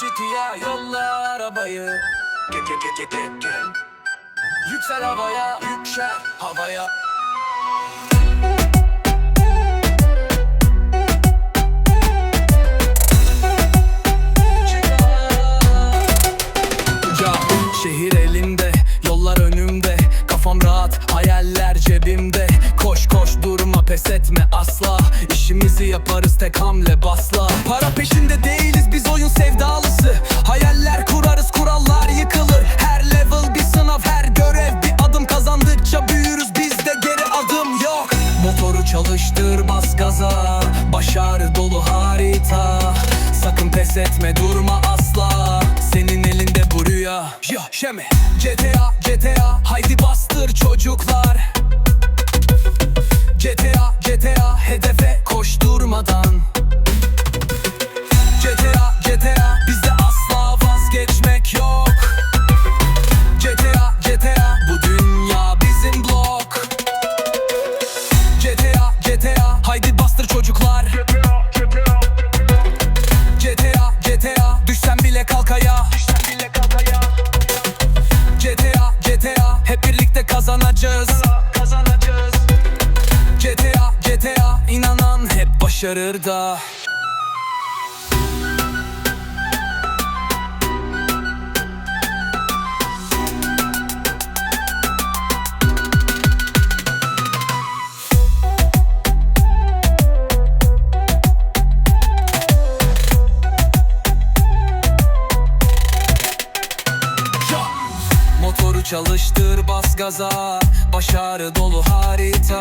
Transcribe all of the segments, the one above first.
GTA yolla arabayı. Ge ge ge ge ge ge Yüksel havaya yüksel havaya. Ya şehir elimde, yollar önümde. Kafam rahat, hayaller cebimde. Koş koş durma pes etme asla. İşimizi yaparız tek hamle basla. Para gaza Başarı dolu harita. Sakın pes etme durma asla. Senin elinde bu rüya. Ya şeme. GTA GTA Haydi bastır çocuklar başarır da! Motoru çalıştır bas gaza. Başarı dolu harita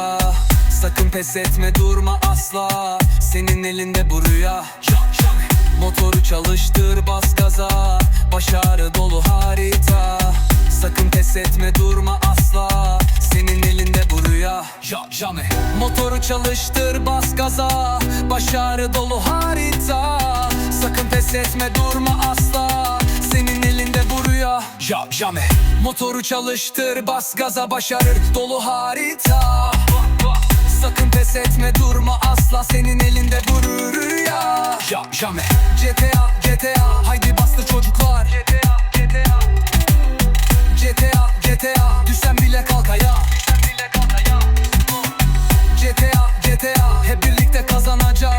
Pes etme durma asla. Senin elinde bu rüya. Motoru çalıştır bas gaza. Başarı dolu harita. Sakın pes etme durma asla. Senin elinde bu rüya. Motoru çalıştır bas gaza. Başarı dolu harita. Sakın pes etme durma asla. Senin elinde bu rüya. Motoru çalıştır bas gaza. Başarır dolu harita pes etme durma asla. Senin elinde bu rüya. GTA GTA Haydi bastır çocuklar. GTA GTA GTA GTA Düşsen bile kalk ayağa. GTA GTA Hep birlikte kazanacağız